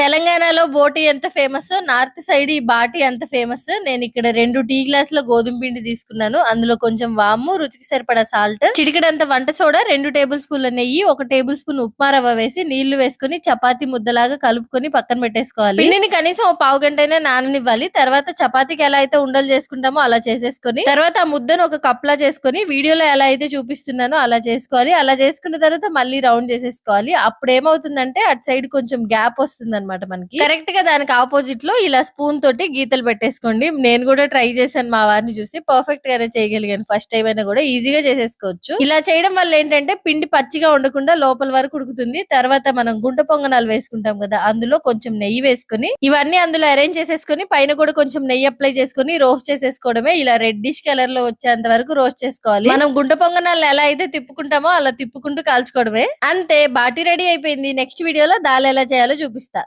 తెలంగాణలో బోటి ఎంత ఫేమస్? నార్త్ సైడ్ ఈ బాటి ఎంత ఫేమస్. నేను ఇక్కడ రెండు టీ గ్లాసుల గోధుమ పిండి తీసుకున్నాను. అందులో కొంచెం వాము రుచికి సరిపడా సాల్ట్ చిటికడంత వంట సోడా రెండు టేబుల్ స్పూన్ల నెయ్యి ఒక టేబుల్ స్పూన్ ఉప్మా రవ్వ వేసి నీళ్ళు వేసుకుని చపాతి ముద్దలాగా కలుపుకొని పక్కన పెట్టేసుకోవాలి. పిండిని కనీసం ఒక పావు గంట అయినా నాననివ్వాలి. తర్వాత చపాతీకి ఎలా అయితే ఉండలు చేసుకుంటామో అలా చేసేసుకొని తర్వాత ఆ ముద్దను ఒక కప్లా చేసుకొని వీడియోలో ఎలా అయితే చూపిస్తున్నానో అలా చేసుకోవాలి. అలా చేసుకున్న తర్వాత మళ్ళీ రౌండ్ చేసేసుకోవాలి. అప్పుడు ఏమవుతుందంటే అటు సైడ్ కొంచెం గ్యాప్ వస్తుంది అనమాట మనకి. కరెక్ట్గా దానికి ఆపోజిట్లో ఇలా స్పూన్ తోటి గీతలు పెట్టేసుకోండి. నేను కూడా ట్రై చేశాను మా వారిని చూసి. పర్ఫెక్ట్ గానే చేయగలిగాను. ఫస్ట్ టైం అయినా కూడా ఈజీగా చేసేసుకోవచ్చు. ఇలా చేయడం వల్ల ఏంటంటే పిండి పచ్చిగా ఉండకుండా లోపల వరకు ఉడుకుతుంది. తర్వాత మనం గుంట పొంగనాలు వేసుకుంటాం కదా అందులో కొంచెం నెయ్యి వేసుకొని ఇవన్నీ అందులో అరేంజ్ చేసేసుకొని పైన కూడా కొంచెం నెయ్యి అప్లై చేసుకొని రోస్ట్ చేసేసుకోవడమే. ఇలా రెడ్డిష్ కలర్లో వచ్చేంత వరకు రోస్ట్ చేసుకోవాలి. మనం గుంట పొంగనాలు ఎలా అయితే తిప్పుకుంటామో అలా తిప్పుకుంటూ కాల్చుకోవడమే. అంతే బాటి రెడీ అయిపోయింది. నెక్స్ట్ వీడియోలో దాల్ ఎలా చేయాలో చూపిస్తా.